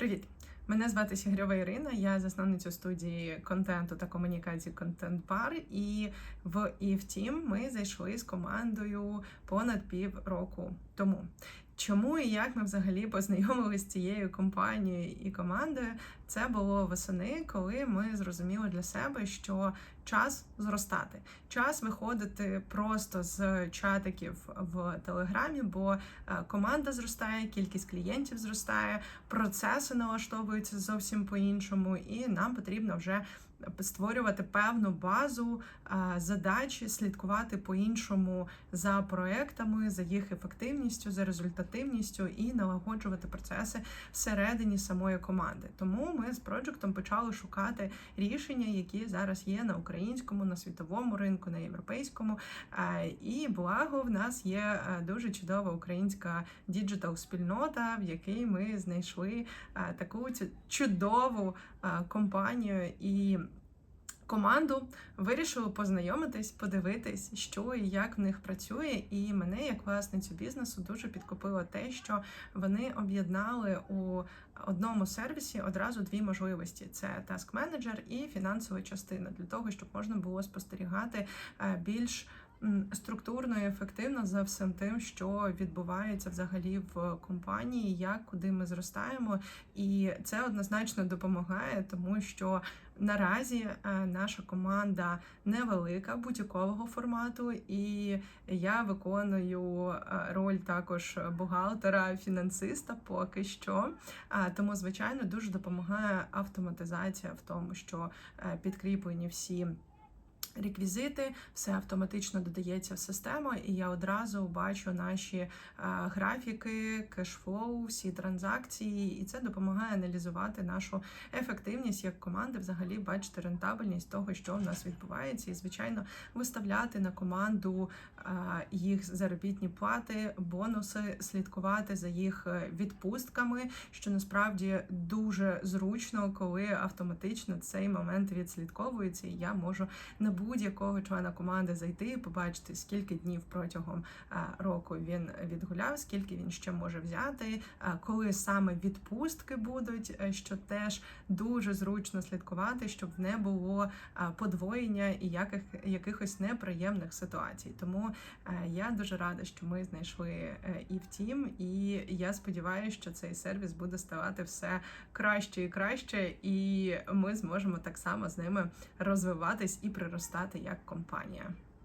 Привіт! Мене звати Сігрьова Ірина, я засновниця студії контенту та комунікації Content Bar. І в EFTM ми зайшли з командою понад пів року тому. Чому і як ми взагалі познайомилися з цією компанією і командою? Це було восени, коли ми зрозуміли для себе, що час зростати, час виходити просто з чатиків в телеграмі, бо е, команда зростає, кількість клієнтів зростає, процеси налаштовуються зовсім по-іншому, і нам потрібно вже створювати певну базу задачі, слідкувати по-іншому за проектами, за їх ефективністю, за результативністю і налагоджувати процеси всередині самої команди. Тому ми з проджектом почали шукати рішення, які зараз є на українському, на світовому ринку, на європейському. І благо в нас є дуже чудова українська діджитал спільнота, в якій ми знайшли таку цю чудову компанію і. Команду вирішили познайомитись, подивитись, що і як в них працює. І мене, як власницю бізнесу, дуже підкупило те, що вони об'єднали у одному сервісі одразу дві можливості: це таск менеджер і фінансова частина для того, щоб можна було спостерігати е, більш структурно і ефективно за всім тим, що відбувається взагалі в компанії, як куди ми зростаємо, і це однозначно допомагає, тому що наразі е, наша команда невелика будь-якого формату, і я виконую е, роль також бухгалтера, фінансиста поки що. Тому, звичайно, дуже допомагає автоматизація в тому, що е, підкріплені всі. Реквізити, все автоматично додається в систему, і я одразу бачу наші е, графіки, кешфлоу, всі транзакції, і це допомагає аналізувати нашу ефективність як команди, взагалі бачити рентабельність того, що в нас відбувається, і звичайно виставляти на команду е, їх заробітні плати, бонуси, слідкувати за їх е, відпустками, що насправді дуже зручно, коли автоматично цей момент відслідковується, і я можу на будь-якого члена команди зайти і побачити, скільки днів протягом е, року він відгуляв, скільки він ще може взяти, е, коли саме відпустки будуть, е, що теж дуже зручно слідкувати, щоб не було подвоєння і яких, якихось неприємних ситуацій. Тому я дуже рада, що ми знайшли і в тім, і я сподіваюся, що цей сервіс буде ставати все краще і краще, і ми зможемо так само з ними розвиватись і приростати як компанія.